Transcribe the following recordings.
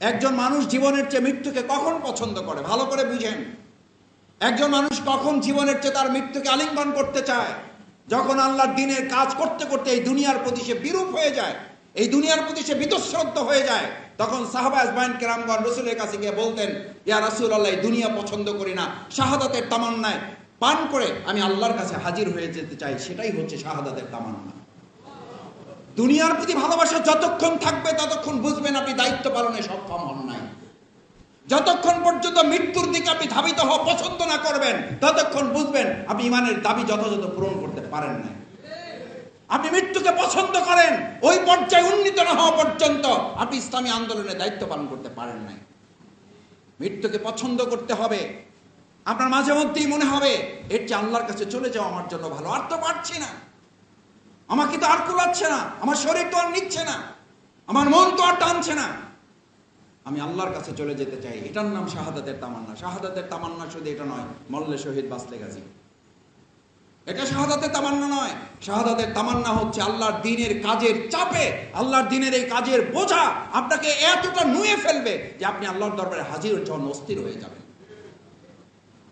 একজন মানুষ জীবনের চেয়ে মৃত্যুকে কখন পছন্দ করে? ভালো করে বুঝেন। একজন মানুষ কখন জীবনের চেয়ে তার মৃত্যুকে আলিঙ্গন করতে চায়? যখন আল্লাহর দিনের কাজ করতে করতে এই দুনিয়ার প্রতি সে বিরূপ হয়ে যায়, এই দুনিয়ার প্রতি সে বিতশ্রদ্ধ হয়ে যায়, তখন সাহাবা আজমাইন কেরামগণ রসুলের কাছে গিয়ে বলতেন, ইয়া রাসুল আল্লাহ দুনিয়া পছন্দ করি না। শাহাদাতের তামান্নায় পান করে আমি আল্লাহর কাছে হাজির হয়ে যেতে চাই। সেটাই হচ্ছে শাহাদাতের তামান্না। দুনিয়ার প্রতি ভালোবাসা যতক্ষণ থাকবে, ততক্ষণ বুঝবেন আপনি দায়িত্ব পালনে সক্ষম হন নাই। যতক্ষণ পর্যন্ত মৃত্যুর দিকে আপনি ধাবিত হওয়া পছন্দ না করবেন, ততক্ষণ বুঝবেন আপনি ইমানের দাবি যথাযথ পূরণ করতে পারেন না আপনি মৃত্যুকে পছন্দ করেন, ওই পর্যায়ে উন্নীত না হওয়া পর্যন্ত আপনি ইসলামী আন্দোলনে দায়িত্ব পালন করতে পারেন নাই। মৃত্যুকে পছন্দ করতে হবে। আপনার মাঝে মধ্যেই মনে হবে, এর চেয়ে আল্লাহর কাছে চলে যাওয়া আমার জন্য ভালো, আর তো পারছি না। আমাকে তো আর কুলাচ্ছে না, আমার শরীর তো আর নিচ্ছে না, আমার মন তো আর টানছে না। আমি আল্লাহর কাছে চলে যেতে চাই, এটার নাম শাহাদাতের তামান্না। শাহাদাতের তামান্না শুধু এটা নয় মল্লে শহীদ, বাঁচলে গাজী। এটা শাহাদাতের তামান্না নয়, শাহাদাতের তামান্না হচ্ছে আল্লাহর দিনের কাজের চাপে, আল্লাহর দিনের এই কাজের বোঝা আপনাকে এতটা নুয়ে ফেলবে যে আপনি আল্লাহর দরবারে হাজির জন্য অস্থির হয়ে যাবেন।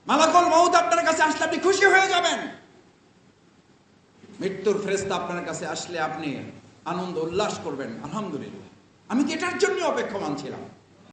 মালাকল মৌত আপনার কাছে আসলে আপনি খুশি হয়ে যাবেন। মৃত্যুর ফেরেস্তা আপনার কাছে আসলে আপনি আনন্দ উল্লাস করবেন, আলহামদুলিল্লাহ। আমি তো এটার জন্য অপেক্ষমান ছিলাম?